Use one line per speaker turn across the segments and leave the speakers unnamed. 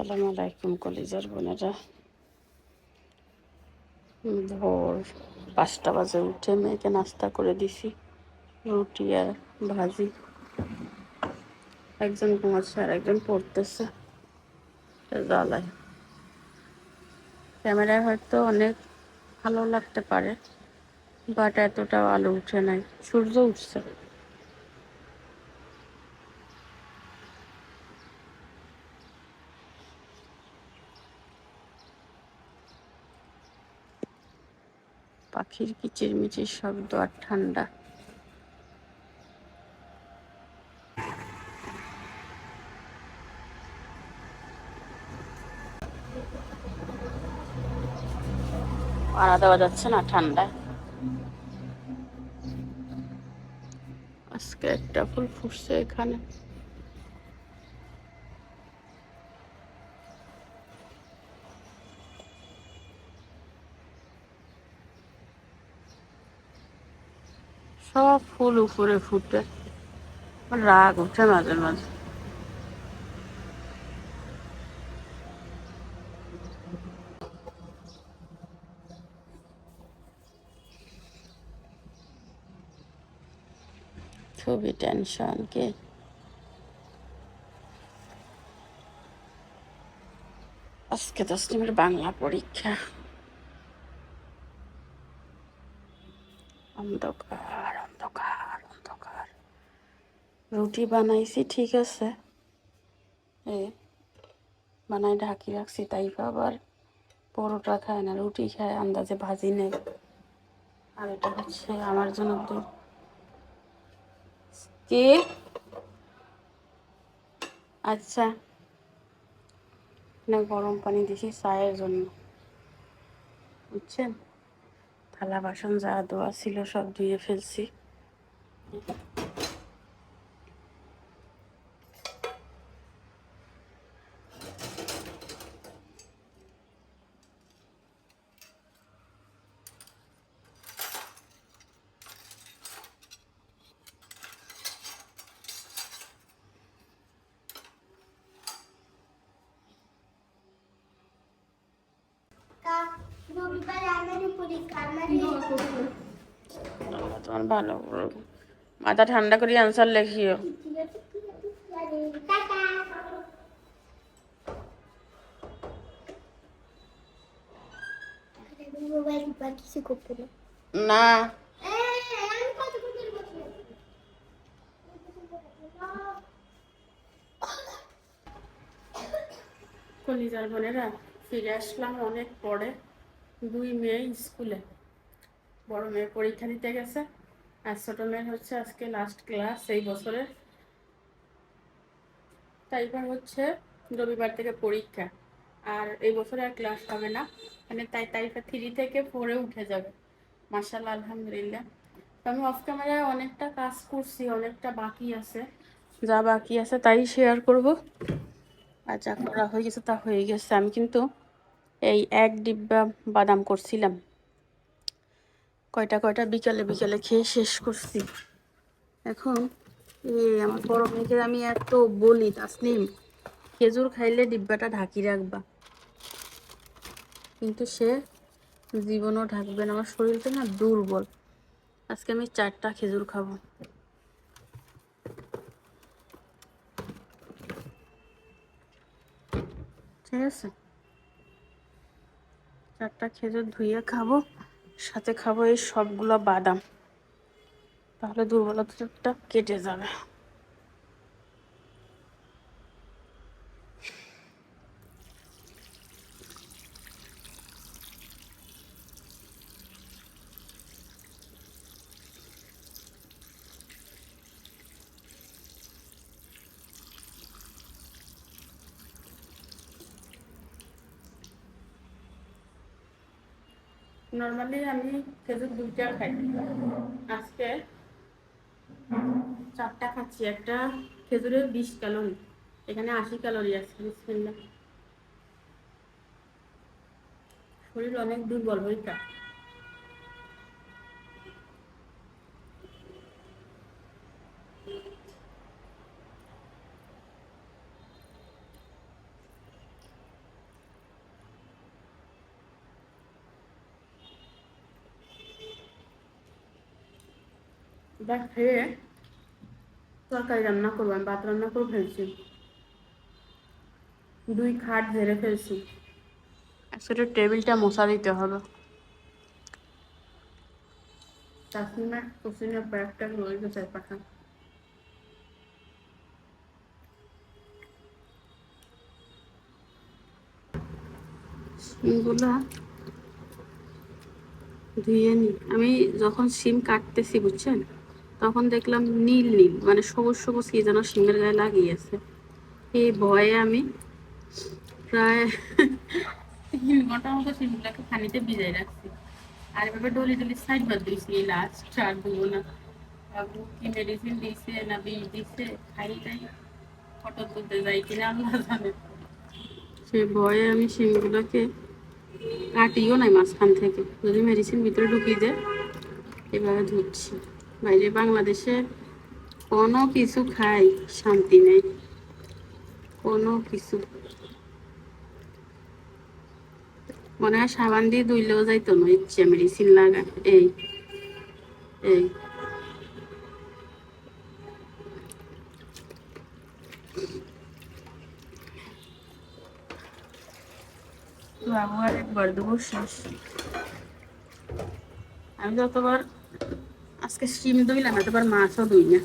আসসালামু আলাইকুম, কলিজার বোনেরা। ভোর পাঁচটা বাজে উঠে মেয়েকে নাস্তা করে দিছি, রুটি আর ভাজি। একজন ঘুমাচ্ছে আর একজন পড়তেছে। জ্বালায়। ক্যামেরায় হয়তো অনেক ভালো লাগতে পারে, বাট এতটাও আলো উঠে নাই। সূর্য উঠছে। পাখির কিচিরমিচির শব্দ আর ঠান্ডা। আনা দেওয়া যাচ্ছে না ঠান্ডায়। আজকে একটা ফুল ফুটছে এখানে। সব ফুল উপরে ফুটে। রাগ উঠে মাঝে মাঝে। খুবই টেনশন কে? আজকে তসলিমের বাংলা পরীক্ষা। অন্ধকার। রুটি বানাইছি, ঠিক আছে। এ বানাই ঢাকি রাখছি, তাই আবার পরোটা খায় না, রুটি খায়, আন্দাজে ভাজি নেই। আর এটা হচ্ছে আমার জন্য দুধ। কে? আচ্ছা। না, গরম পানি দিছি চায়ের জন্য। বুঝছেন? থালা বাসন যা দেওয়া ছিল সব ধুয়ে ফেলছি
রবিবার আমারই পরীক্ষা আমারই
আল্লাহ তোমার ভালো মাথা ঠান্ডা করে আনসার লেখিও।
না।
কলিজার বোনেরা, ফিরে আসলাম অনেক পরে। দুই মেয়ে স্কুলে। বড় মেয়ে পরীক্ষা দিতে গেছে। ছোট হচ্ছে আজকে লাস্ট ক্লাস এই বছরের। তাইবার হচ্ছে রবিবার থেকে পরীক্ষা। আর এই বছরে আর ক্লাস হবে না। মানে তাই তাইফা থ্রি থেকে ফোরে উঠে যাবে। মার্শাল্লাহ আলহামদুলিল্লাহ। তো আমি অফ ক্যামেরায় অনেকটা কাজ করছি, অনেকটা বাকি আছে। যা বাকি আছে তাই শেয়ার করব। আর যা করা হয়ে গেছে তা হয়ে গেছে। আমি কিন্তু এই এক ডিব্বা বাদাম করছিলাম। কয়টা কয়টা বিকালে বিকালে খেয়ে শেষ করছি। এখন আমার বড় মেয়েকে আমি এত বলি, তাসনিম, খেজুর খাইলে ডিব্বাটা ঢাকি রাখবা। কিন্তু সে জীবনও ঢাকবে না, আমার শরীরটা না দুর্বল। আজকে আমি চারটা খেজুর খাব। ঠিক আছে? চারটা খেজুর ধুয়ে খাব। সাথে খাব এই সবগুলো বাদাম। তাহলে দুর্বলতাটা কেটে যাবে। নর্মালি আমি খেজুর দুইটা খাই। আজকে চারটা খাচ্ছি। একটা খেজুরের বিশ ক্যালোরি। এখানে আশি ক্যালোরি আছে বিসমিল্লাহ শরীর অনেক দুর্বল হইতা ওটা খেয়ে তরকারি রান্না করব আমি ভাত রান্না করে ফেলছি। দুই খাট ঝেড়ে ফেলছি। আসলে টেবিলটা মশা দিতে হবে। তাসলিমার কুসিনের ব্যাগটা রয়ে গেছে পাখা। সিমগুলা ধুয়ে নি। আমি যখন সিম কাটতেছি বুঝছেন? তখন দেখলাম নীল নীল মানে সবুজ সবুজ কি যেন সিমের গায়ে লাগিয়েছে এই ভয়ে আমি প্রায় তিন ঘণ্টার মতো সিমগুলাকে পানিতে ভিজাই রাখছি। আর এভাবে ডলি ডলি সাইড বাদ দিয়েছি এই লাস্ট আর দেবো না বাবু কি মেডিসিন দিছে না বিষ দিছে খাই টাই ফটো তুলতে যাই কিনা আল্লাহ জানে। সেই ভয়ে আমি সিমগুলোকে কাটিও নাই মাঝখান থেকে। যদি মেডিসিন ভিতরে ঢুকিয়ে দেয়, এভাবে ধুচ্ছি বাইরে বাংলাদেশে কোনো কিছু খাই, শান্তি নেই। কোনো কিছু। মনে হয় সাবান দিয়ে ধুইলেও যাইতো না, ইচ্ছে মেডিসিন লাগা, এই এই। বাবু আর একবার আমি যতবার আজকে শিম ধুইলাম এতবার মাছও ধুই না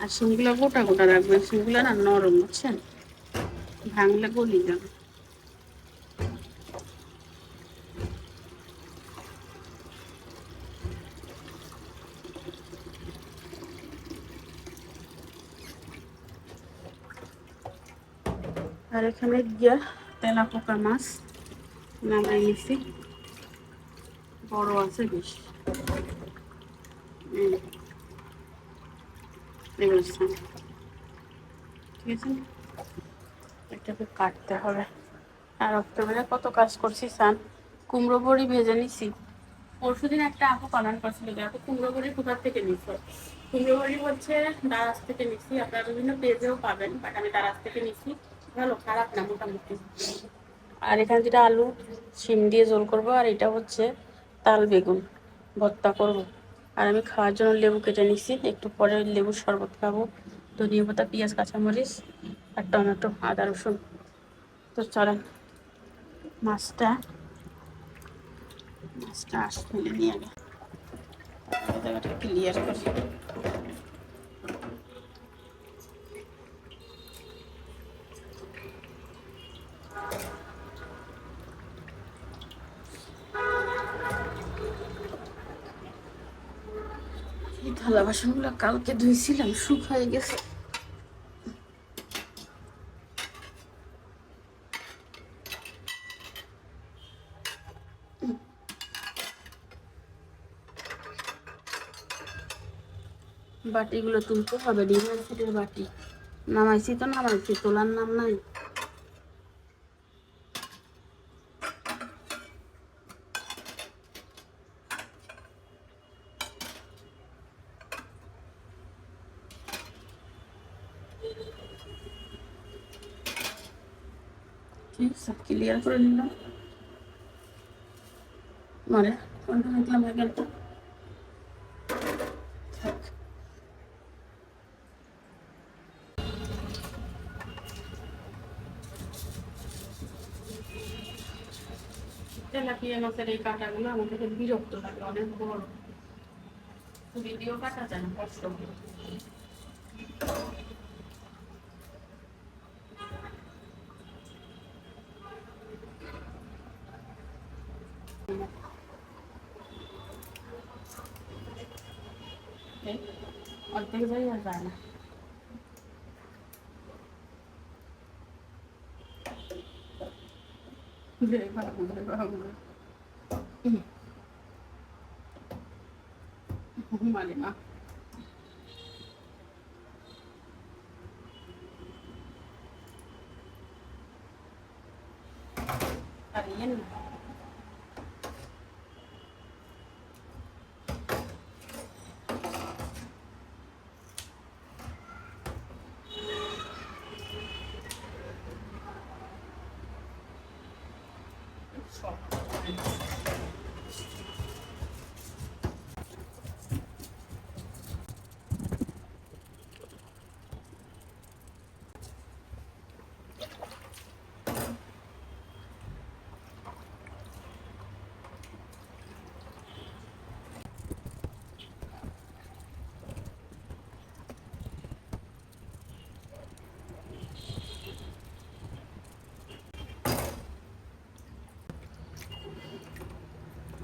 আর শিমগুলো গোটা গোটা রাখবেন শিমগুলো না নরম, বুঝছেন? ভাঙলে গলি যাবে। আর এখানে গিয়া তেলা পোকা মাছ। নামাই নিছি বড় আছে বেশ। ঠিক আছে? এটাকে কাটতে হবে। আর অক্টোবরে কত কাজ করছি, সান? কুমড়ো বড়ি ভেজে নিছি। পরশু দিন একটা আপু কমেন্ট করছিল, যে আপু কুমড়ো বড়ি কোথার থেকে নিছো? কুমড়ো বড়ি হচ্ছে দারাজ থেকে নিছি। আপনারা বিভিন্ন পেজেও পাবেন, বাট আমি দারাজ থেকে নিছি। ভালো, খারাপ না, মোটামুটি। আর এখানে যেটা আলু, শিম দিয়ে ঝোল করব, আর এটা হচ্ছে তাল বেগুন ভর্তা করব। আর আমি খাওয়ার জন্য লেবু কেটে নিছি একটু পরে লেবুর শরবত খাব, ধনিয়া পাতা, পেঁয়াজ, কাঁচামরিচ আর টমেটো, আদা, রসুন। তো চলেন, মাছটা মাছটা আস ফেলে নিয়ে আগে। জায়গাটা ক্লিয়ার করি। থালা বাসনগুলো কালকে ধুইছিলাম শুকায় গেছে। বাটিগুলো তুলতে হবে ইউনিভার্সিটির বাটি। নামাইছি তো, নামাইছি, তোলার নাম নাই ঠিক ক্লিয়ার করে নিলাম। মানে? কোনটা দেখলাম হয়ে তেলাপিয়া মাছের এই কাঁটাগুলো আমার কাছে বিরক্ত লাগে অনেক বড়। ভিডিও কাটা যায় না কষ্ট হয়। এই, অর্ধেক যাই আর যায় না রে বাবু রে বাবু মানে মা আর ইয়ে না সব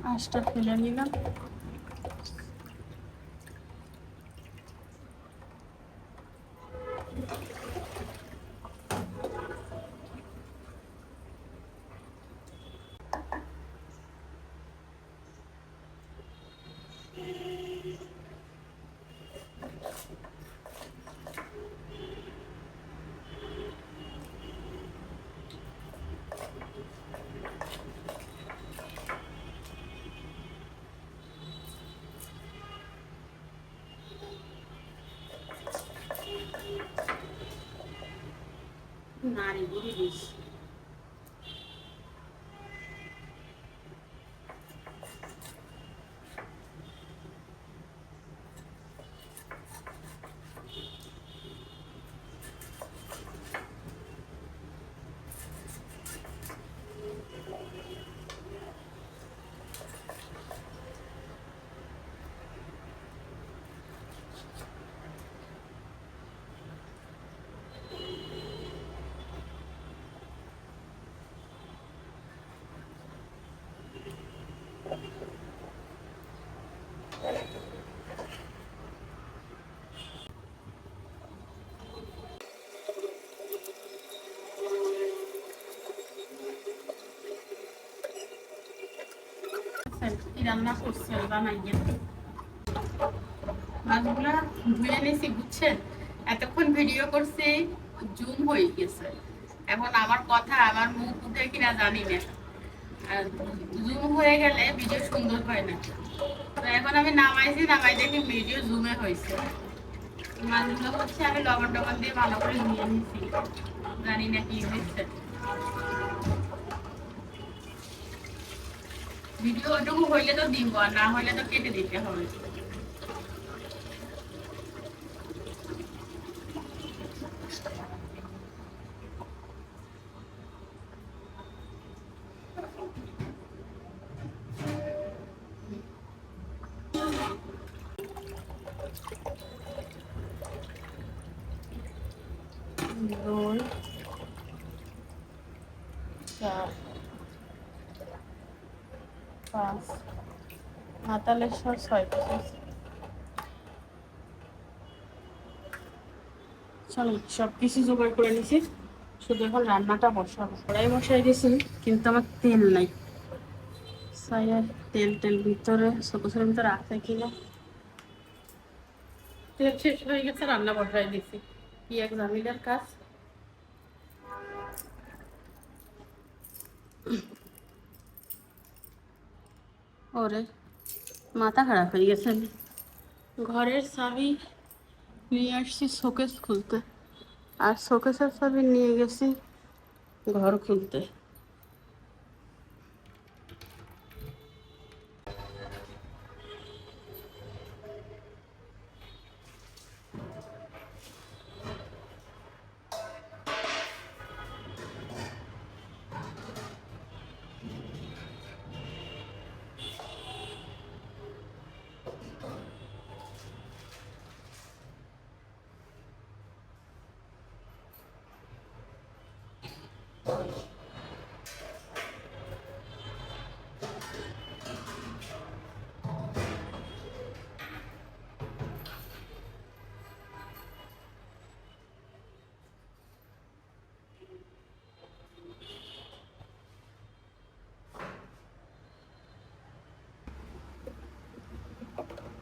মাছটা ফেলে নিলাম। নারী বুড়ি দিস কি রান্না করছে বানাইয়ে মাছগুলা ধুয়ে নিয়েছি বুঝছেন এতক্ষণ ভিডিও করছি জুম হয়ে গেছে এখন আমার কথা আমার মুখ উঠে কিনা জানি না জুম হয়ে গেলে ভিডিও সুন্দর হয় না তো এখন আমি নামাইছি নামাই দেখি ভিডিও জুমে হয়েছে মাছগুলো হচ্ছে আমি লবণ টবণ দিয়ে ভালো করে নিয়ে নিছি জানি না কি হয়েছে। ভিডিও ওইটুকু হইলে তো দিব আর না হইলে তো কেটে দিতে হবে। মাতালের সর ছয় পিস চলো, সব কিছু জোগাড় করে নিছি। শুধু এখন রান্নাটা বসাবো। কড়াই বসাই দিয়েছি, কিন্তু আমার তেল নাই। তেল তেল ভিতরে শোকেশের ভিতরে আছে কিনা? তেল শেষ হয়ে গেছে, রান্না বসাই দিছি কি এক জামিলার কাজ? ওরে। মাথা খারাপ হয়ে গেছে আমি ঘরের চাবি নিয়ে আসছি শোকেস খুলতে। আর শোকেসের চাবি নিয়ে গেছি ঘর খুলতে।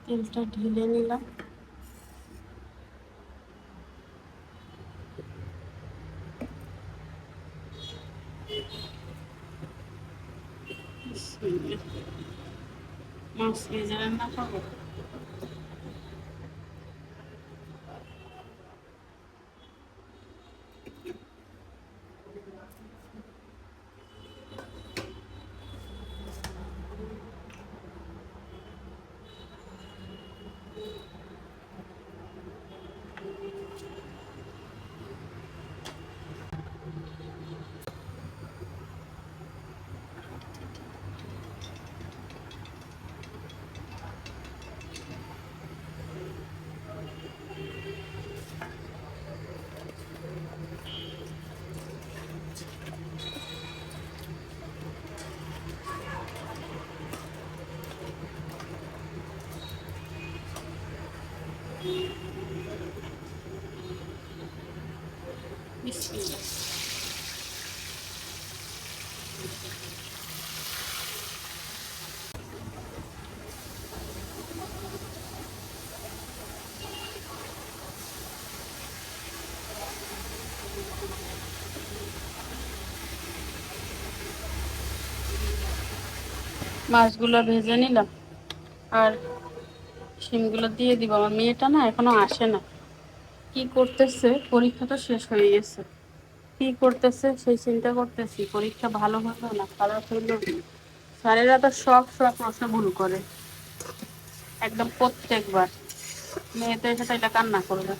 তেলটা ঢেলে নিলাম। মাছ ভেজে রান্না করব মাছগুলো ভেজে নিলাম। আর শিমগুলো দিয়ে দিব। আমার মেয়েটা না এখনও আসে না। কি করতেছে? পরীক্ষা তো শেষ হয়ে গেছে। কি করতেছে? সেই চিন্তা করতেছি। পরীক্ষা ভালো হলো না, খারাপ হলো স্যারেরা তো সব সব প্রশ্ন ভুল করে। একদম প্রত্যেকবার। মেয়ে তো এসে তাইলে কান্না করবে।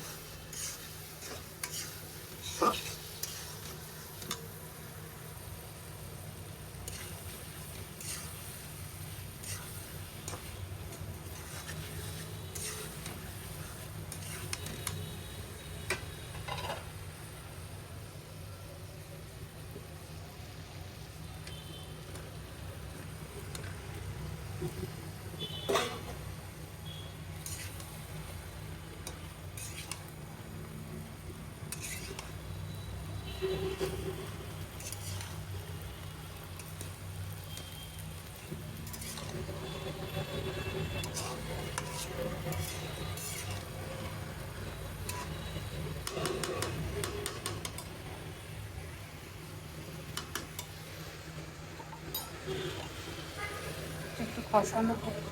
একটু কষানো হোক।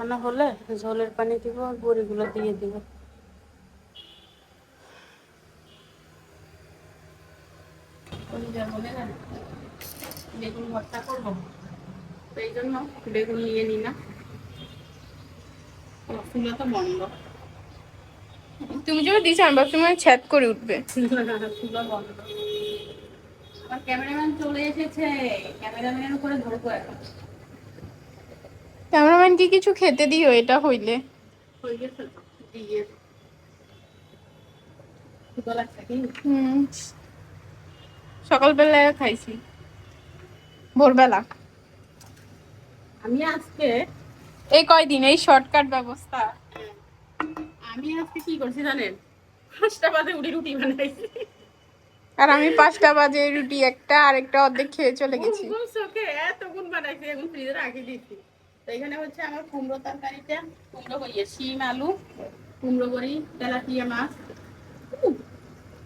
কষানো হলে ঝোলের পানি দিব আর বড়িগুলো দিয়ে দিব। বেগুন ভর্তা করব। তো এই জন্য বেগুন নিয়ে নি না। ফুলো তো বন্ধ।
তুমি যখন দিছো আমি ভাবছি মানে ছ্যাদ করে উঠবে।
আমার ক্যামেরাম্যান চলে এসেছে। ক্যামেরাম্যানের উপরে ধরবো এখন।
ক্যামেরাম্যান কি কিছু খেতে দিও এটা হইলে। সকালবেলায় খাইছি ভোরবেলা।
আমি আজকে
এই কয়দিন এই শর্টকাট ব্যবস্থা।
আমি আজকে কি করছি জানেন? পাঁচটা বাজে উঠি রুটি বানাইছি।
আর আমি পাঁচটা বাজে রুটি একটা আর একটা অর্ধেক খেয়ে চলে গেছি।
এত গুণ বানাইছি এখন ফ্রিজে রাখি দিয়েছি। এখানে হচ্ছে আমার কুমড়ো তরকারিটা। কুমড়ো করিয়ে শিম আলু কুমড়ো বড়ি তেলাপিয়া মাছ।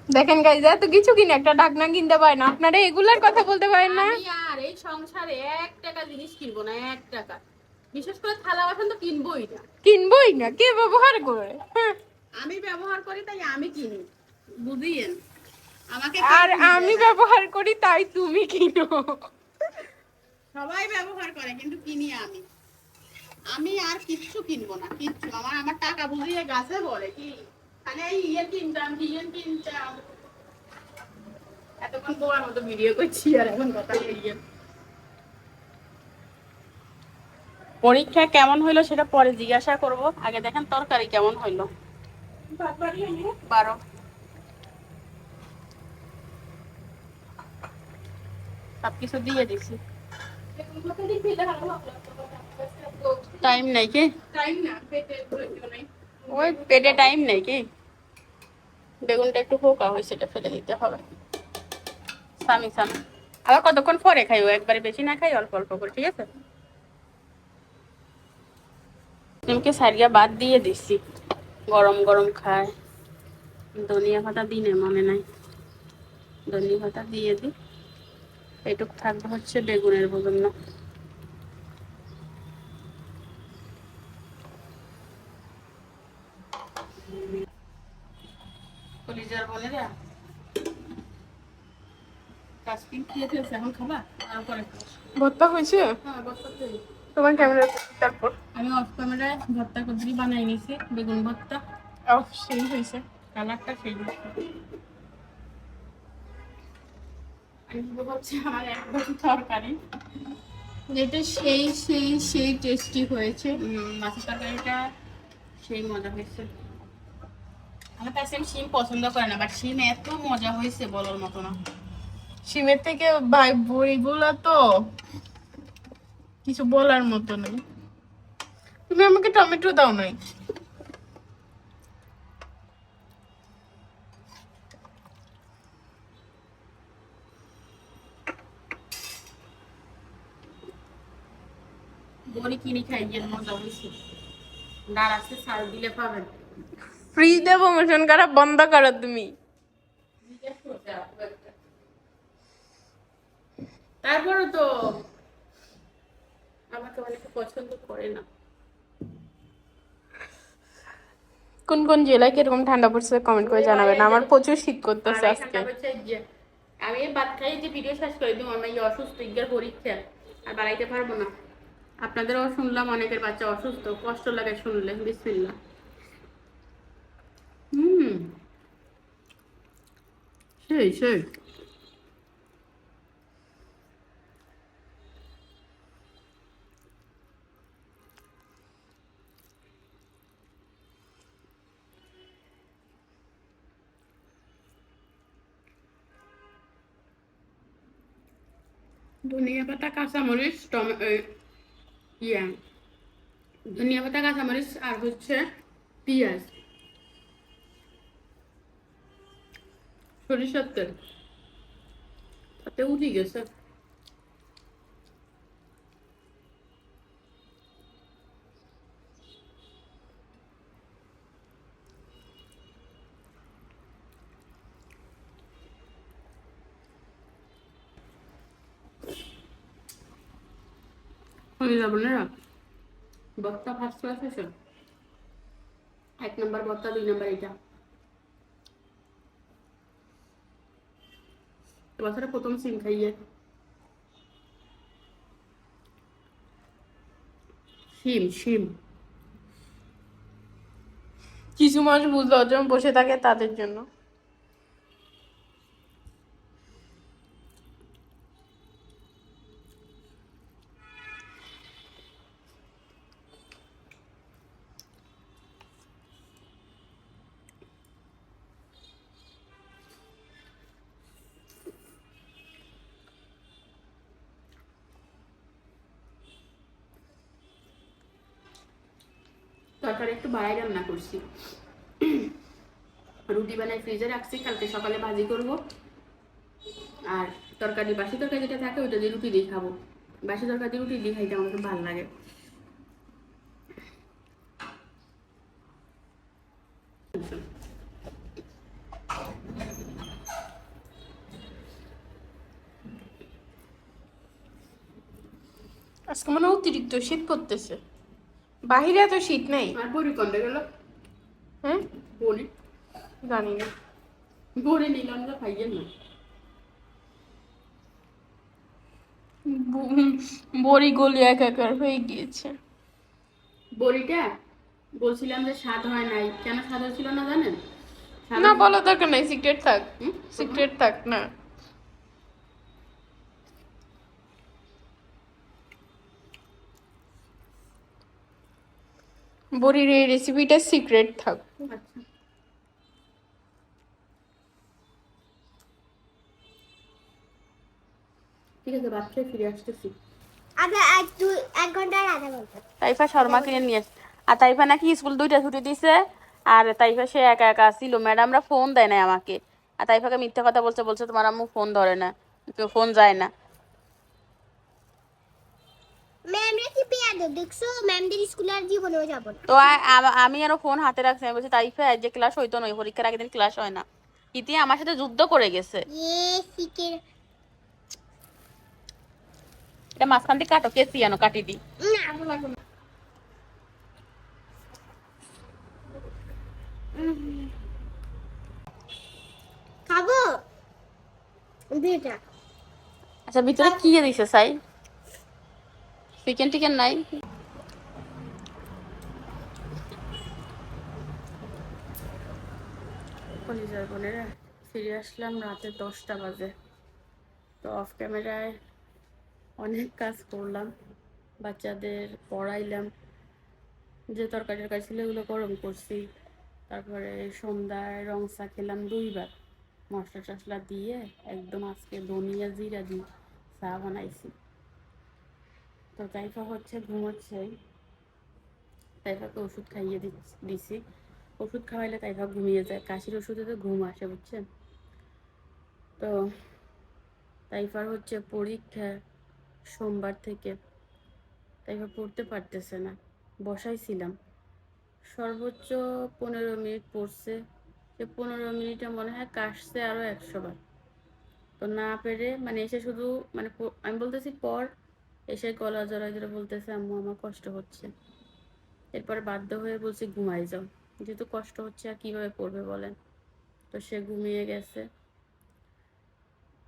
দেখেন গাইজ এত কিছু কিনে একটা ঢাকনা কিনতে পারে না। আপনারা এগুলার কথা বলতে পারেন না।
আমি আর এই সংসারে এক টাকা জিনিস কিনবো না এক টাকা। বিশেষ করে থালা বাসন তো কিনবোই না।
কিনবই না কে ব্যবহার করে? হ্যাঁ।
আমি ব্যবহার করি তাই আমি কিনি। বুঝিয়েন? আমাকে
আর আমি ব্যবহার করি তাই তুমি কিনো।
সবাই ব্যবহার করে কিন্তু কিনি আমি। আমি আর কিচ্ছু কিনবো না, কিচ্ছু। আমার আমার টাকা বুঝিয়ে গাছে বলে কি? মানে ইয়ে কিনতাম ইয়ে কিনতাম। এতক্ষণ মতো ভিডিও করছি আর এখন কথা পরীক্ষা কেমন হইল সেটা পরে জিজ্ঞাসা করব। আগে দেখেন তরকারি কেমন হইল। বারো। সবকিছু দিয়ে দিছি। টাইম নাই কি?
টাইম না পেটে
ওই পেটে টাইম নেই কি? বেগুনটা একটু পোকা হয়েছে এটা ফেলে দিতে হবে। সামি সামি আবার কতক্ষণ পরে খাইও? একবারে বেশি না খাই অল্প অল্প করে ঠিক আছে? নিমকে সারিয়া বাদ দিয়ে দিছি। গরম গরম খায়। ধনিয়া পাতা দিনে মনে নাই। ধনিয়া পাতা দিয়ে দি। এটুক থাকবে হচ্ছে বেগুনের জন্য কলিজার বলে রে কাস্টিং খেয়ে এখন খাবা? তারপরে
ভর্তা হয়েছে?
হ্যাঁ
তোমার ক্যামেরা তারপর?
আমি অফ ক্যামেরায় ভর্তা কচুরি বানাই নিয়েছি বেগুন ভর্তা।
অফ সেই হয়েছে।
কালারটা সেই আমার একদম তরকারি।
যেটা সেই সেই সেই টেস্টি হয়েছে।
মাছের তরকারিটা সেই মজা হয়েছে। আমার কাছে শিম পছন্দ করে না বাট শিম এত মজা হয়েছে বলার মতো না।
সিমের থেকে ভাই বড়িগুলো তো কিছু বলার মতো নেই। তুমি আমাকে টমেটো দাও নাই?
বড়ি কিনে খাই গিয়ে মজা হয়েছে ডার আছে সার দিলে পাবেন।
ফ্রিতে প্রমোশন করা বন্ধ করো তুমি।
তারপরে তো আমাকে অনেকে পছন্দ করে না।
কোন কোন জেলায় কীরকম ঠান্ডা পড়ছে কমেন্ট করে জানাবেন। আমার প্রচুর শীত করতেছে আজকে।
আমি ভাত খাই যে ভিডিও শেষ করে দিব আমার এই অসুস্থ ইজ্ঞার পরীক্ষা আর বাড়াইতে পারব না। আপনাদেরও শুনলাম অনেকের বাচ্চা অসুস্থ কষ্ট লাগে শুনলে বিসমিল্লা হুম। সেই সেই। ধনিয়া পাতা, কাঁচামরিচ, টমে ইয়া। ধনিয়া পাতা, কাঁচামরিচ আর হচ্ছে পেঁয়াজ। সরিষার তেল। তাতে উঠে গেছে। বত্তা ফার্স্ট ক্লাস এক নম্বর বত্তা দুই নম্বর এটা। বছরে প্রথম সিম খাইয়ে। শিম শিম
কিছু মানুষ বুঝতে অর্জন বসে থাকে তাদের জন্য।
বাড়াই রান্না করছি। রুটি বানাই ফ্রিজে রাখছি, কালকে সকালে ভাজি করব। আর তরকারি, বাসি তরকারি যেটা থাকে ওইটা দিয়ে রুটি দিয়ে খাব। বাসি তরকারি দিয়ে রুটি দিয়ে খাইতে খুব ভালো লাগে।
আজকে মানে অতিরিক্ত শীত পড়তেছে বাহিরে এত শীত নেই।
আর বড়ি কমবে গেল?
হ্যাঁ
বড়ি।
জানি না।
বড়ি নিলাম না খাইয়েন না
বড়ি গলি একাকার হয়ে গিয়েছে।
বড়িটা বলছিলাম যে স্বাদ হয় নাই। কেন স্বাদ হয়েছিল না জানেন?
না বলো দরকার নাই সিক্রেট থাক? সিক্রেট থাক না। বড়ির এই রেসিপিটা সিক্রেট থাক।
আচ্ছা। ঠিক আছে ভাত ফিরে আসতেছি।
আগে এক দুই এক ঘণ্টা আধা ঘণ্টা
তাইফা শর্মা কিনে নিয়ে আর তাইফা নাকি স্কুল দুইটা ছুটি দিছে আর তাইফা সে একা একা ছিল। ম্যাডামরা ফোন দেয় না আমাকে। আর তাইফাকে মিথ্যা কথা বলছে বলছে তোমার আম্মু ফোন ধরে না। ফোন যায় না। তো আমি আরও ফোন হাতে রাখছি আমি বলছি যে ক্লাস হইতো না ওই পরীক্ষার আগের দিন ক্লাস হয় না। ইতি আমার সাথে যুদ্ধ করে গেছে। এটা মাঝখান থেকে কাটো কেসি আনো কাটি দি।
খাব?
আচ্ছা ভিতরে কি দিছে সাই? চিকেন টিকেন নাই। কলিজার বোনেরা ফিরে আসলাম রাতে দশটা বাজে। তো অফ ক্যামেরায় অনেক কাজ করলাম। বাচ্চাদের পড়াইলাম। যে তরকারি টরকারি ছিল এগুলো গরম করছি। তারপরে সন্ধ্যায় রং চা খেলাম দুইবার মশলা টশলা দিয়ে একদম আজকে ধনিয়া জিরা দিয়ে চা বানাইছি। তো তাইফা হচ্ছে ঘুমোচ্ছে। তাইফাকে ওষুধ খাইয়ে দিছি। ওষুধ খাওয়াইলে তাইফা ঘুমিয়ে যায়। কাশির ওষুধে তো ঘুম আসে, বুঝছেন? তো তাইফার হচ্ছে পরীক্ষা সোমবার থেকে। তাইফা পড়তে পারতেছে না। বসাইছিলাম। সর্বোচ্চ পনেরো মিনিট পড়ছে। সে পনেরো মিনিটে মনে হয় কাশছে আরও একশো বার। তো না পেরে মানে এসে শুধু মানে আমি বলতেছি পর এসে গলা জড়াই ধরে বলতেছে, আম্মু, আমার কষ্ট হচ্ছে। এরপরে বাধ্য হয়ে বলছি, ঘুমাই যাও। যেহেতু কষ্ট হচ্ছে, আর কীভাবে পড়বে বলেন? তো সে ঘুমিয়ে গেছে।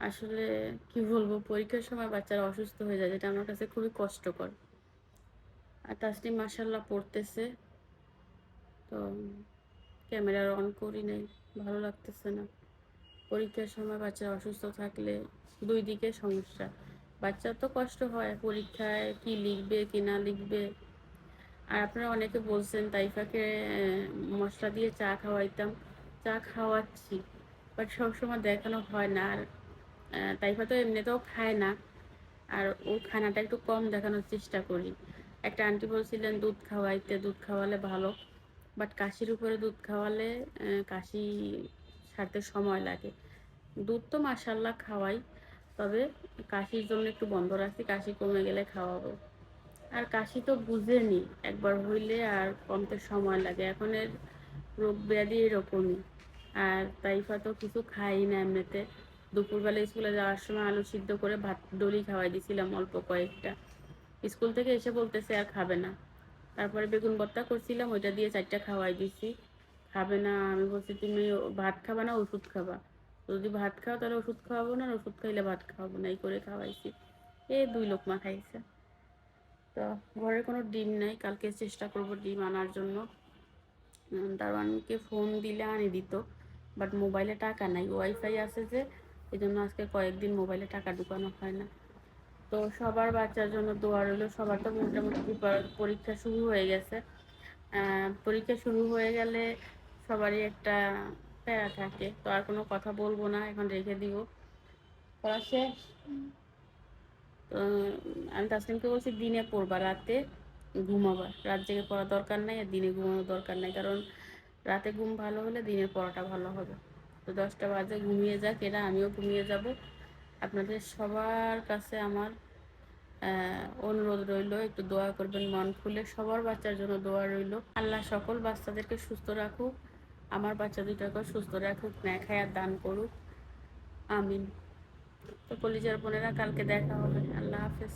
আসলে কি বলব, পরীক্ষার সময় বাচ্চারা অসুস্থ হয়ে যায়, যেটা আমার কাছে খুবই কষ্টকর। আর তাসনিম মাসাল্লাহ পড়তেছে। তো ক্যামেরা অন করি নাই, ভালো লাগতেছে না। পরীক্ষার সময় বাচ্চারা অসুস্থ থাকলে দুই দিকে সমস্যা। বাচ্চার তো কষ্ট হয় পরীক্ষায় কি লিখবে, কি না লিখবে। আর আপনারা অনেকে বলছেন তাইফাকে মশলা দিয়ে চা খাওয়াইতাম। চা খাওয়াচ্ছি, বাট সবসময় দেখানো হয় না। আর তাইফা তো এমনিতেও খায় না। আর ও খানাটা একটু কম দেখানোর চেষ্টা করি। একটা আন্টি বলছিলেন, দুধ খাওয়াইতে, দুধ খাওয়ালে ভালো। বাট কাশির উপরে দুধ খাওয়ালে কাশি সারতে সময় লাগে। দুধ তো মাসাল্লাহ খাওয়াই। তবে কাশির জন্য একটু বন্ধ রাখছি, কাশি কমে গেলে খাওয়াবো। আর কাশি তো বুঝেনি, একবার হইলে আর কমতে সময় লাগে। এখন এর রোগ ব্যাধি এরকমই। আর তাইফা তো কিছু খাই না এমনিতে। দুপুরবেলা স্কুলে যাওয়ার সময় আলু সিদ্ধ করে ভাত ডলি খাওয়াই দিছিলাম অল্প কয়েকটা। স্কুল থেকে এসে বলতেছে আর খাবে না। তারপরে বেগুন ভর্তা করছিলাম, ওইটা দিয়ে চারটা খাওয়াই দিছি। খাবে না, আমি বলছি, তুমি ভাত খাবা না, ওষুধ খাবা। যদি ভাত খাও তাহলে ওষুধ খাওয়াবো না ওষুধ খাইলে ভাত খাওয়াবো না, এই করে খাওয়াইছি। এই দুই লোকমা খাইছে তো ঘরে কোনো ডিম নাই, কালকে চেষ্টা করব ডিম আনার জন্য। দারোয়ানকে ফোন দিলে আনি দিত, বাট মোবাইলে টাকা নাই, ওয়াইফাই আছে যে এই জন্য আজকে কয়েকদিন মোবাইলে টাকা ঢুকানো হয় না। তো সবার বাচ্চার জন্য দোয়া রইল, সবার তো মোটামুটি পরীক্ষা শুরু হয়ে গেছে। পরীক্ষা শুরু হয়ে গেলে সবারই একটা প্যারা থাকে। তো আর কোনো কথা বলব না, এখন রেখে দিব পড়া শেষ? তো আমি তাসলিমকে বলছি দিনে পড়বা, রাতে ঘুমাবা। রাত জেগে পড়া দরকার নাই আর দিনে ঘুমানোর দরকার নাই, কারণ রাতে ঘুম ভালো হলে দিনের পড়াটা ভালো হবে। তো দশটা বাজে, ঘুমিয়ে যাক এরা, আমিও ঘুমিয়ে যাব। আপনাদের সবার কাছে আমার অনুরোধ রইল, একটু দোয়া করবেন, মন খুলে সবার বাচ্চার জন্য দোয়া রইল। আল্লাহ সকল বাচ্চাদেরকে সুস্থ রাখুক। আমার বাচ্চা দুটাকেও সুস্থ রাখুক ন্যাখায়ার দান করুক। আমিন। তো কলিজার বোনেরা, কালকে দেখা হবে। আল্লাহ হাফেজ।